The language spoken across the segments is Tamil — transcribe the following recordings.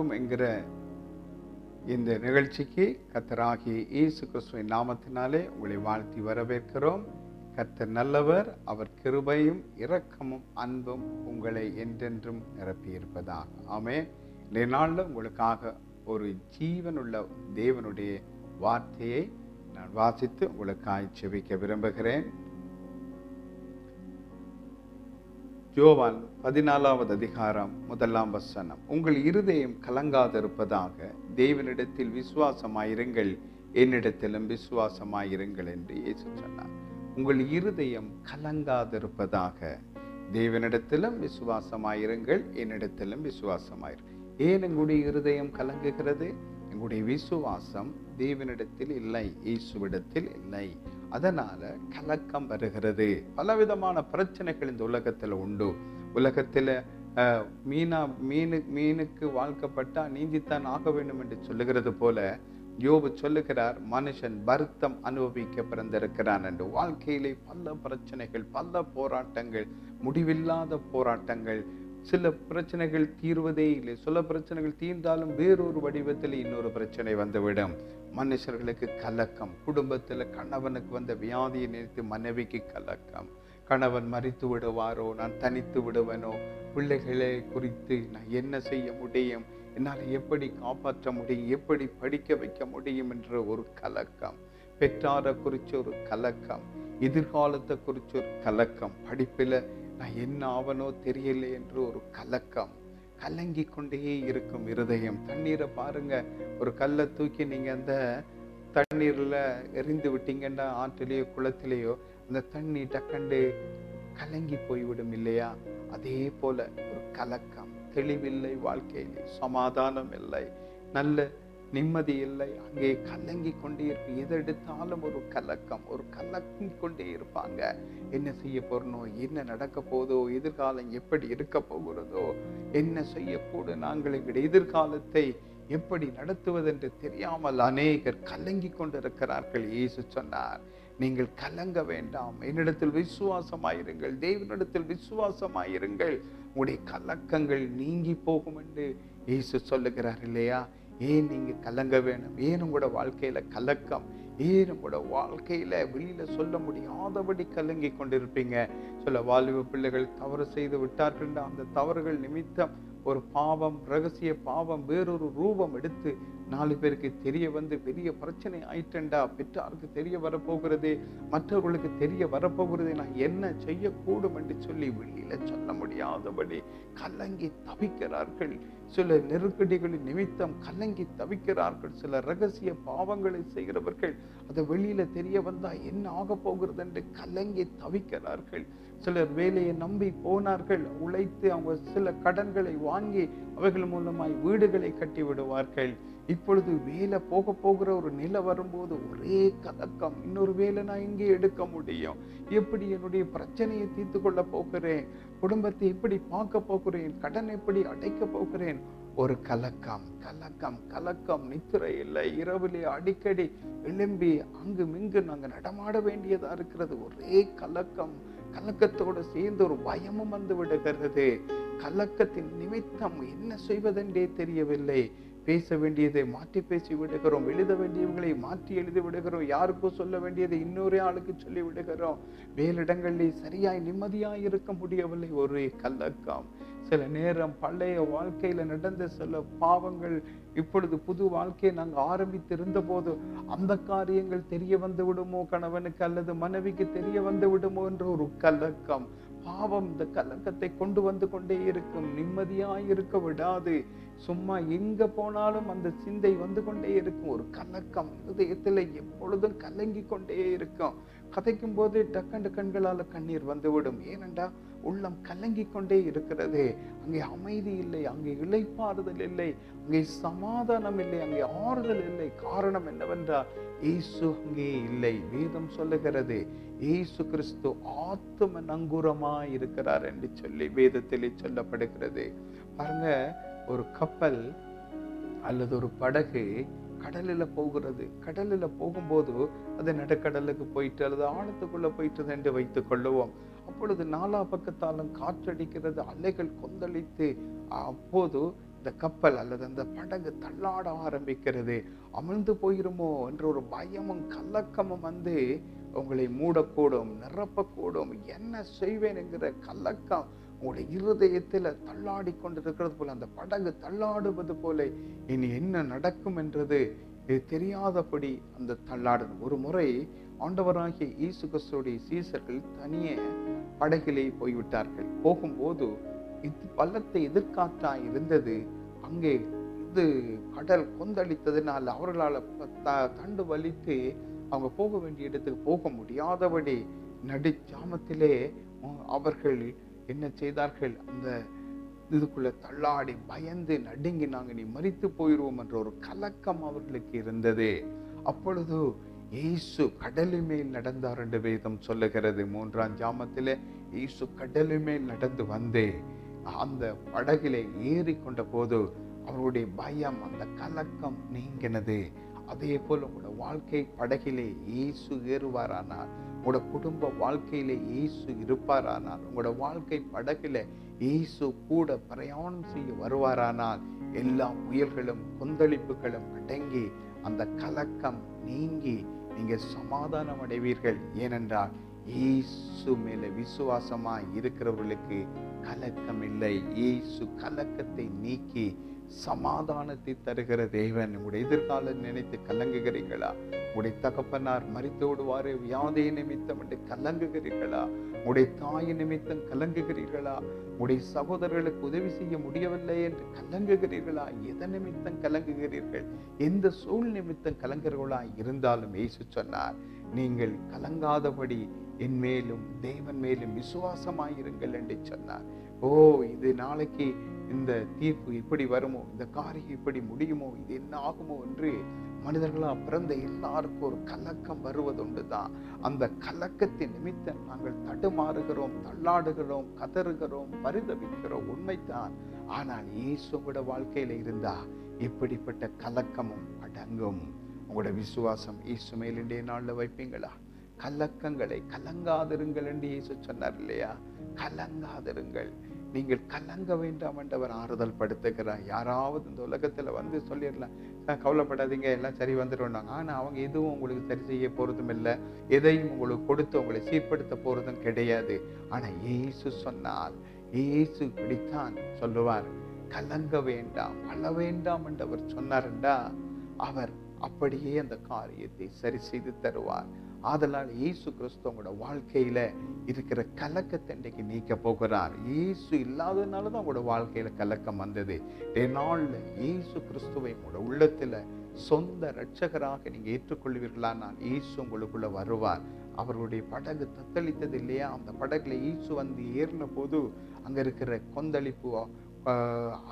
நாட்கள் என்கிற இந்த நிகழ்ச்சிக்கு கத்தராகிய இயேசு கிறிஸ்துவின் நாமத்தினாலே உங்களை வாழ்த்தி வரவேற்கிறோம். கத்தர் நல்லவர் அவர் கிருபையும் இரக்கமும் அன்பும் உங்களை என்றென்றும் நிரப்பியிருப்பதாக. ஆமே இந்த நாளில் உங்களுக்காக ஒரு ஜீவனுள்ள தேவனுடைய வார்த்தையை நான் வாசித்து உங்களுக்காய் செவிக்க விரும்புகிறேன். யோவான் பதினாலாவது அதிகாரம் முதலாம் வசனம். உங்கள் இருதயம் கலங்காதிருப்பதாக தேவனிடத்தில் விசுவாசமாயிருங்கள். என்னிடத்திலும் விசுவாசமாயிருங்கள் என்று இயேசு சொன்னார். உங்கள் இருதயம் கலங்காதிருப்பதாக தேவனிடத்திலும் விசுவாசமாயிருங்கள். என்னிடத்திலும் விசுவாசமாயிருங்கள். ஏன் எங்களுடைய இருதயம் கலங்குகிறது? எங்களுடைய விசுவாசம் தேவனிடத்தில் இல்லை இயேசுவிடத்தில் இல்லை. அதனால கலக்கம் வருகிறது. பலவிதமான பிரச்சனைகள் இந்த உலகத்தில் உண்டு. உலகத்தில் மீனா மீனு மீனுக்கு வாழ்க்கப்பட்டா நீந்தித்தான் ஆக வேண்டும் என்று சொல்லுகிறது போல யோபு சொல்லுகிறார் மனுஷன் வருத்தம் அனுபவிக்க பிறந்திருக்கிறான் என்று. வாழ்க்கையிலே பல பிரச்சனைகள் பல போராட்டங்கள் முடிவில்லாத போராட்டங்கள். சில பிரச்சனைகள் தீர்வதே இல்லை. சில பிரச்சனைகள் தீர்ந்தாலும் வேறொரு வடிவத்தில் இன்னொரு பிரச்சனை வந்துவிடும். மனுஷர்களுக்கு கலக்கம். குடும்பத்தில் கணவனுக்கு வந்த வியாதியை நினைத்து மனைவிக்கு கலக்கம். கணவன் மறித்து விடுவாரோ? நான் தனித்து விடுவனோ? பிள்ளைகளை குறித்து நான் என்ன செய்ய முடியும்? என்னால் எப்படி காப்பாற்ற முடியும்? எப்படி படிக்க வைக்க முடியும் என்ற ஒரு கலக்கம். பெற்றாரை குறித்த ஒரு கலக்கம். எதிர்காலத்தை குறித்த ஒரு கலக்கம். படிப்பில் நான் என்ன ஆவனோ தெரியல என்று ஒரு கலக்கம். கலங்கி கொண்டே இருக்கும் இருதயம். தண்ணீரை பாருங்க. ஒரு கல்லை தூக்கி நீங்க அந்த தண்ணீர்ல எரிந்து விட்டீங்கன்னா ஆற்றிலேயோ குளத்திலேயோ அந்த தண்ணி டக்கண்டு கலங்கி போய்விடும் இல்லையா? அதே போல ஒரு கலக்கம். தெளிவில்லை வாழ்க்கையிலே. சமாதானம் இல்லை. நல்ல நிம்மதி இல்லை. அங்கே கலங்கி கொண்டே இருக்கு. எதை எடுத்தாலும் ஒரு கலக்கம். ஒரு கலங்கி கொண்டே இருப்பாங்க. என்ன செய்ய போறனோ என்ன நடக்க போதோ எதிர்காலம் எப்படி இருக்க போகிறதோ என்ன செய்யக்கூட நாங்கள் எங்களுடைய எதிர்காலத்தை எப்படி நடத்துவதென்று தெரியாமல் அநேகர் கலங்கி கொண்டிருக்கிறார்கள். இயேசு சொன்னார் நீங்கள் கலங்க வேண்டாம். என்னிடத்தில் விசுவாசமாயிருங்கள். தேவனிடத்தில் விசுவாசமாயிருங்கள். உங்களுடைய கலக்கங்கள் நீங்கி போகும் என்று இயேசு சொல்லுகிறார் இல்லையா? ஏன் நீங்கள் கலங்க வேணும்? ஏன் உங்களோட வாழ்க்கையில் கலக்கம்? ஏன் உங்களோட வாழ்க்கையில் வெளியில் சொல்ல முடியாதபடி கலங்கி கொண்டிருப்பீங்க? சொல்ல வாலிப பிள்ளைகள் தவறு செய்து விட்டார்கள். அந்த தவறுகள் நிமித்தம் ஒரு பாவம் ரகசிய பாவம் வேறொரு ரூபம் எடுத்து நாலு பேருக்கு தெரிய வந்து பெரிய பிரச்சனை ஆயிட்டண்டா பெற்றாருக்கு தெரிய வரப்போகிறது மற்றவர்களுக்கு தெரிய வரப்போகிறது நான் என்ன செய்யக்கூடும் என்று சொல்லி வெளியில சொல்ல முடியாதபடி கலங்கி தவிக்கிறார்கள். சில நெருக்கடிகளின் நிமித்தம் கலங்கி தவிக்கிறார்கள். சில ரகசிய பாவங்களை செய்கிறவர்கள். அதை வெளியில தெரிய வந்தா என்ன ஆக போகிறது என்று கலங்கி தவிக்கிறார்கள். சிலர் வேலையை நம்பி போனார்கள். உழைத்து அவங்க சில கடன்களை வாங்கி அவைகள் மூலமாய் வீடுகளை கட்டி விடுவார்கள் இப்பொழுது வேலை போக போகிற ஒரு நிலை வரும்போது ஒரே கலக்கம். இன்னொரு வேலை நான் இங்கே எடுக்க முடியும். எப்படி என்னுடைய பிரச்சனையை தீர்த்து கொள்ள போகிறேன்? குடும்பத்தை எப்படி பார்க்க போகிறேன்? கடன் எப்படி அடைக்க போகிறேன்? ஒரு கலக்கம் கலக்கம் கலக்கம். நித்திரை இல்லை. இரவிலே அடிக்கடி எழும்பி அங்கு மிங்கு நாங்கள் நடமாட வேண்டியதா இருக்கிறது. ஒரே கலக்கம். கலக்கத்தோடு சேர்ந்து ஒரு பயமும் வந்து விடுகிறது. கலக்கத்தின் நிமித்தம் என்ன செய்வதென்றே தெரியவில்லை. பேச வேண்டியதை மாற்றி பேசி விடுகிறோம். எழுத வேண்டியவங்களை மாற்றி எழுதி விடுகிறோம். யாருக்கும் சொல்ல வேண்டியதை இன்னொரு ஆளுக்கு சொல்லி விடுகிறோம். வேலிடங்களில் சரியாய் நிம்மதியாய் இருக்க முடியவில்லை. ஒரே கலக்கம் சில நேரம் பழைய வாழ்க்கையில நடந்த சில பாவங்கள் இப்பொழுது புது வாழ்க்கையை நாங்கள் ஆரம்பித்திருந்த போது அந்த காரியங்கள் தெரிய வந்து விடுமோ? கணவனுக்கு அல்லது மனைவிக்கு தெரிய வந்து விடுமோ? என்ற ஒரு கலக்கம் பாவம் இந்த கலக்கத்தை கொண்டு வந்து கொண்டே இருக்கும். நிம்மதியாய் இருக்க விடாது. சும்மா எங்க போனாலும் அந்த சிந்தை வந்து கொண்டே இருக்கும். ஒரு கலக்கம் இதயத்துல எப்பொழுதும் கலங்கி கொண்டே இருக்கும். கதைக்கும் போது டக்கண்டு கண்களால கண்ணீர் வந்துவிடும். ஏனண்டா உள்ளம் கலங்கி கொண்டே இருக்கிறது. அங்கே அமைதி இல்லை அங்கே இழைப்பாறுதல் இல்லை அங்கே சமாதானம் இல்லை அங்கே ஆறுதல் இல்லை. காரணம் என்னவென்றால் இயேசு அங்கே இல்லை. வேதம் சொல்லுகிறது இயேசு கிறிஸ்து ஆத்தும நங்குரமாய் இருக்கிறார் என்று சொல்லி வேதத்திலே சொல்லப்படுகிறது. பாருங்க ஒரு கப்பல் அல்லது ஒரு படகு கடலில் போகிறது. கடலில் போகும்போது அது நடுக்கடலுக்கு போயிட்டு அல்லது ஆழத்துக்குள்ளே போயிட்டு என்று வைத்துக் கொள்ளுவோம். அப்பொழுது நாலா பக்கத்தாலும் காற்றடிக்கிறது அலைகள் கொந்தளித்து அப்போது இந்த கப்பல் அல்லது அந்த படகு தள்ளாட ஆரம்பிக்கிறது. அமிழ்ந்து போயிருமோ என்ற ஒரு பயமும் கலக்கமும் வந்து உங்களை மூடக்கூடும் நிரப்பக்கூடும். என்ன செய்வேன் என்கிற கலக்கம் உங்களுடைய இருதயத்தில் தள்ளாடி கொண்டிருக்கிறது போல அந்த படகு தள்ளாடுவது போல இனி என்ன நடக்கும் என்றது இது தெரியாதபடி அந்த தள்ளாடல். ஒரு முறை ஆண்டவராகிய இயேசு கிறிஸ்துடைய சீசர்கள் தனியே படகிலே போய்விட்டார்கள். போகும்போது இது பள்ளத்தை எதிர்காற்றாய் இருந்தது. அங்கே இது கடல் கொந்தளித்ததினால் அவர்களால் த- தண்டு வலித்து அவங்க போக வேண்டிய இடத்துக்கு போக முடியாதபடி நடு ஜாமத்திலே அவர்கள் என்ன செய்தார்கள்? அந்த இதுக்குள்ள தள்ளாடி பயந்து நடுங்கி நாங்கள் நீ மறித்து போயிடுவோம் என்ற ஒரு கலக்கம் அவர்களுக்கு இருந்தது. அப்பொழுது இயேசு கடலின் மேல் நடந்தார் என்று வேதம் சொல்லுகிறது. மூன்றாம் ஜாமத்தில் இயேசு கடலின் மேல் நடந்து வந்து அந்த படகிலே ஏறி கொண்ட போது அவருடைய பயம் அந்த கலக்கம் நீங்கினது. அதே போல உங்களோட வாழ்க்கை படகிலே இயேசு ஏறுவாரானால் உங்களோட குடும்ப வாழ்க்கையில இயேசு இருப்பாரானால் உங்களோட வாழ்க்கை படகுல இயேசு கூட பிரயாணம் செய்ய வருவாரானால் எல்லா புயல்களும் கொந்தளிப்புகளும் அடங்கி அந்த கலக்கம் நீங்கி நீங்க சமாதானம் அடைவீர்கள். ஏனென்றால் இயேசு மேல விசுவாசமா இருக்கிறவர்களுக்கு கலக்கம் இல்லை. இயேசு கலக்கத்தை நீக்கி சமாதானத்தை தருகிற தேவன் உங்களுடைய எதிர்காலம் நினைத்து கலங்குகிறீர்களா? உடைய தகப்பனார் மறித்து விடுவாரே. வியாதைய நிமித்தம் என்று கலங்குகிறீர்களா? உடைய தாய் நிமித்தம் கலங்குகிறீர்களா? உடைய சகோதரர்களுக்கு உதவி செய்ய முடியவில்லை என்று கலங்குகிறீர்களா? எதன் நிமித்தம் கலங்குகிறீர்கள்? எந்த சூழ் நிமித்தம் கலங்குகிறவர்களா இருந்தாலும் ஏசு சொன்னார் நீங்கள் கலங்காதபடி என் மேலும் தேவன் மேலும் விசுவாசமாயிருங்கள் என்று சொன்னார். ஓ இது நாளைக்கு இந்த தீர்ப்பு இப்படி வருமோ? இந்த காரியம் இப்படி முடியுமோ? இது என்ன ஆகுமோ? என்று மனிதர்களாக பிறந்த எல்லாருக்கும் ஒரு கலக்கம் வருவதுண்டு தான் அந்த கலக்கத்தின் நிமித்தம் நாங்கள் தடுமாறுகிறோம் தள்ளாடுகிறோம் கதறுகிறோம் பரிதவிக்கிறோம் உண்மைதான். ஆனால் இயேசு உங்களோட வாழ்க்கையில இருந்தா இப்படிப்பட்ட கலக்கமும் அடங்கும்? உங்களோட விசுவாசம் இயேசு மேல் நாளில் வைப்பீங்களா? கலக்கங்களை கலங்காதிருங்கள் என்று இயேசு சொன்னார் இல்லையா? கலங்காதிருங்கள். நீங்கள் கலங்க வேண்டாம் என்றவர் ஆறுதல் படுத்துக்கிறார் யாராவது இந்த உலகத்துல வந்து சொல்லிடலாம். கவலைப்படாதீங்க எல்லாம் சரி வந்துடுவாங்க ஆனா அவங்க எதுவும் உங்களுக்கு சரி செய்ய போகிறதும் இல்லை. எதையும் உங்களுக்கு கொடுத்து உங்களை சீர்படுத்த போறதும் கிடையாது. ஆனா இயேசு சொன்னால் இயேசு இப்படித்தான் சொல்லுவார் கலங்க வேண்டாம் அழ வேண்டாம் என்று அவர் சொன்னார்ண்டா. அவர் அப்படியே அந்த காரியத்தை சரி செய்து தருவார். ஆதலால் இயேசு கிறிஸ்து உங்களோட இருக்கிற கலக்கத்தை இன்றைக்கு நீக்க போகிறார். இயேசு இல்லாததுனால தான் உங்களோட வாழ்க்கையில் கலக்கம் வந்தது. நாளில் இயேசு கிறிஸ்துவை உங்களோட உள்ளத்தில் சொந்த இரட்சகராக ஏற்றுக்கொள்வீர்களா? நான் இயேசு உங்களுக்குள்ளே வருவார். அவருடைய படகு தத்தளித்தது இல்லையா? அந்த படகுல இயேசு வந்து ஏறின போது அங்கே இருக்கிற கொந்தளிப்பு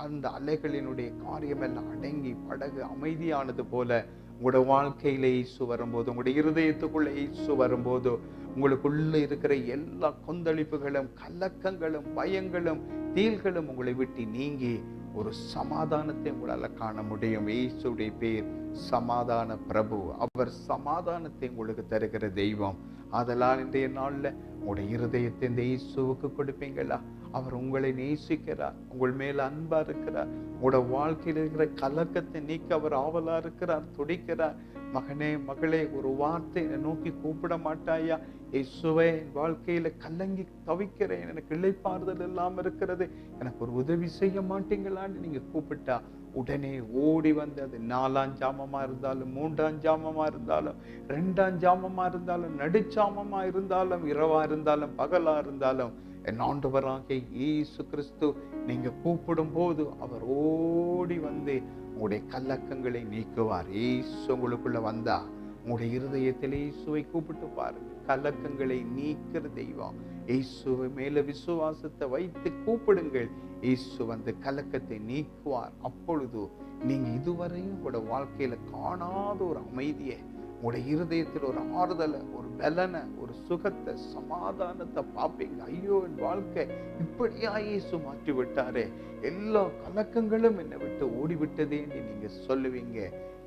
அந்த அலைகளினுடைய காரியமெல்லாம் அடங்கி படகு அமைதியானது போல உங்களோட வாழ்க்கையில இயேசு வரும்போது உங்களுடைய இருதயத்துக்குள்ள இயேசு வரும்போது உங்களுக்குள்ள இருக்கிற எல்லா கொந்தளிப்புகளும் கலக்கங்களும் பயங்களும் தீல்களும் உங்களை விட்டு நீங்கி ஒரு சமாதானத்தை உங்களால் காண முடியும். இயேசுடைய பேர் சமாதான பிரபு. அவர் சமாதானத்தை உங்களுக்கு தருகிற தெய்வம். அதெல்லாம் இன்றைய நாளில் உங்களுடைய இருதயத்தை இந்த இயேசுவுக்கு கொடுப்பீங்களா? அவர் உங்களை நேசிக்கிறார் உங்கள் மேல் அன்பா இருக்கிறார் உங்களோட வாழ்க்கையில் இருக்கிற கலக்கத்தை நீக்க அவர் ஆவலா இருக்கிறார் துடிக்கிறார். மகனே மகளே ஒரு வார்த்தை என்னை நோக்கி கூப்பிட மாட்டாயா? இயேசுவே என் வாழ்க்கையில கலங்கி தவிக்கிறேன் எனக்கு இழைப்பாறுதல் இல்லாம இருக்கிறது எனக்கு ஒரு உதவி செய்ய மாட்டீங்களான்னு நீங்க கூப்பிட்டா உடனே ஓடி வந்து அது நாலாம் ஜாமமா இருந்தாலும் மூன்றாம் ஜாமமா இருந்தாலும் ரெண்டாம் ஜாமமா இருந்தாலும் நடுச்சாமமா இருந்தாலும் இரவா இருந்தாலும் பகலா இருந்தாலும் என் ஆண்டவராக இயேசு கிறிஸ்து நீங்கள் கூப்பிடும் போது அவர் ஓடி வந்து உங்களுடைய கலக்கங்களை நீக்குவார். இயேசு உங்களுக்குள்ள வந்தா உங்களுடைய இருதயத்தில் இயேசுவை கூப்பிட்டு பாருங்க. கலக்கங்களை நீக்கிற தெய்வம். இயேசுவை மேல விசுவாசத்தை வைத்து கூப்பிடுங்கள். இயேசு வந்து கலக்கத்தை நீக்குவார். அப்பொழுது நீங்க இதுவரையும் உங்களோட வாழ்க்கையில காணாத ஒரு அமைதியை உங்களுடைய இருதயத்தில் ஒரு ஆறுதலை ஒரு பலனை ஒரு சுகத்தை சமாதானத்தை பார்ப்பீங்க. ஐயோ என் வாழ்க்கை இப்படியா இயேசு மாற்றி விட்டாரே எல்லா கலக்கங்களும் என்னை விட்டு ஓடிவிட்டதே என்று நீங்க சொல்லுவீங்க.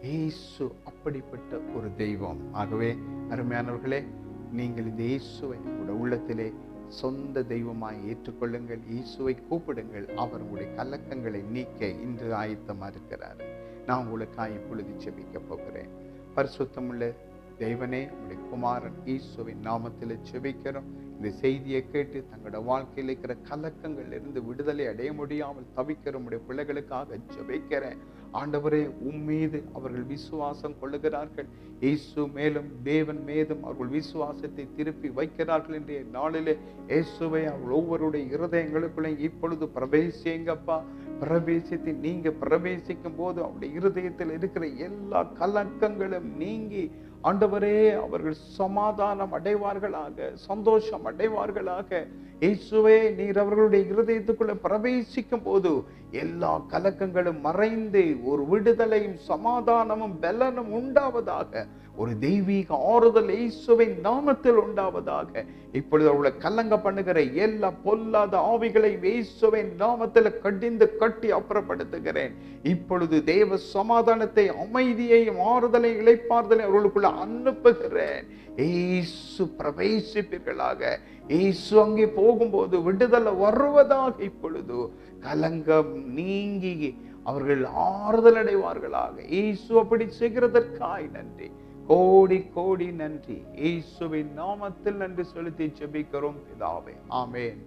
இயேசு அப்படிப்பட்ட ஒரு தெய்வம். ஆகவே அருமையானவர்களே நீங்கள் இந்த இயேசுவை உங்களோட உள்ளத்திலே சொந்த தெய்வமாய் ஏற்றுக்கொள்ளுங்கள். இயேசுவை கூப்பிடுங்கள். அவர் உங்களுடைய கலக்கங்களை நீக்க இன்று ஆயத்தமா இருக்கிறார் நான் உங்களுக்காக இப்பொழுது செபிக்க போகிறேன். பரிசுத்தமுள்ள தெய்வனே உடைய குமாரன் ஈசோவின் நாமத்தில் செபிக்கிறோம். இந்த செய்தியை கேட்டு தங்களோட வாழ்க்கையில் இருக்கிற கலக்கங்கள் இருந்து விடுதலை அடைய முடியாமல் தவிக்கிற உடைய பிள்ளைகளுக்காக ஜெபிக்கிறேன். ஆண்டவரே உம்மீது அவர்கள் விசுவாசம் கொள்ளுகிறார்கள். இயேசு மேலும் தேவன் மேலும் அவர்கள் விசுவாசத்தை திருப்பி வைக்கிறார்கள் என்ற நாளிலே. இயேசுவை அவர்கள் ஒவ்வொருடைய இருதயங்களுக்குள்ளே இப்பொழுது பிரவேசிங்கப்பா பிரவேசித்து நீங்க பிரவேசிக்கும் போது அவருடைய இருதயத்தில் இருக்கிற எல்லா கலக்கங்களும் நீங்கி ஆண்டவரே அவர்கள் சமாதானம் அடைவார்களாக சந்தோஷம் அடைவார்களாக. இயேசுவே நீர் அவர்களுடைய இருதயத்துக்குள்ள பிரவேசிக்கும் போது எல்லா கலக்கங்களும் மறைந்து ஒரு விடுதலையும் சமாதானமும் பலனும் உண்டாவதாக ஒரு தெய்வீக ஆறுதல் இயேசுவின் நாமத்தில் உண்டாவதாக. இப்பொழுது அவர்களை கலங்க பண்ணுகிற எல்லா பொல்லாத ஆவிகளை இயேசுவின் நாமத்தில் கடிந்து கட்டி அப்புறப்படுத்துகிறேன். இப்பொழுது தேவ சமாதானத்தை அமைதியையும் ஆறுதலை இழைப்பார்தலை அவர்களுக்குள்ள அனுப்புகிறேன். ஏசு பிரவேசிப்பீர்களாக. ஏசு அங்கே போகும்போது விடுதலை வருவதாக இப்பொழுது கலங்கம் நீங்கி அவர்கள் ஆறுதல் அடைவார்களாக. ஏசு அப்படி செய்கிறதற்காய் நன்றி. கோடி கோடி நன்றி. இயேசுவின் நாமத்தில் நன்றி செலுத்தி ஜெபிக்கிறோம் பிதாவே. ஆமென்.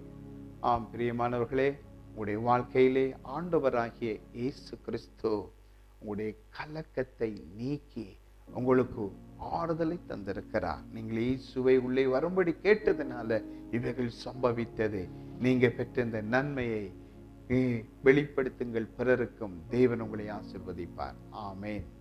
ஆம் பிரியமானவர்களே உங்களுடைய வாழ்க்கையிலே ஆண்டவராகிய இயேசு கிறிஸ்து உங்களுடைய கலக்கத்தை நீக்கி உங்களுக்கு ஆறுதலை தந்திருக்கிறார். நீங்கள் இயேசுவை உள்ளே வரும்படி கேட்டதுனால இவைகள் சம்பவித்தது. நீங்க பெற்ற இந்த நன்மையை வெளிப்படுத்துங்கள் பிறருக்கும் தேவன் உங்களை ஆசிர்வதிப்பார். ஆமென்.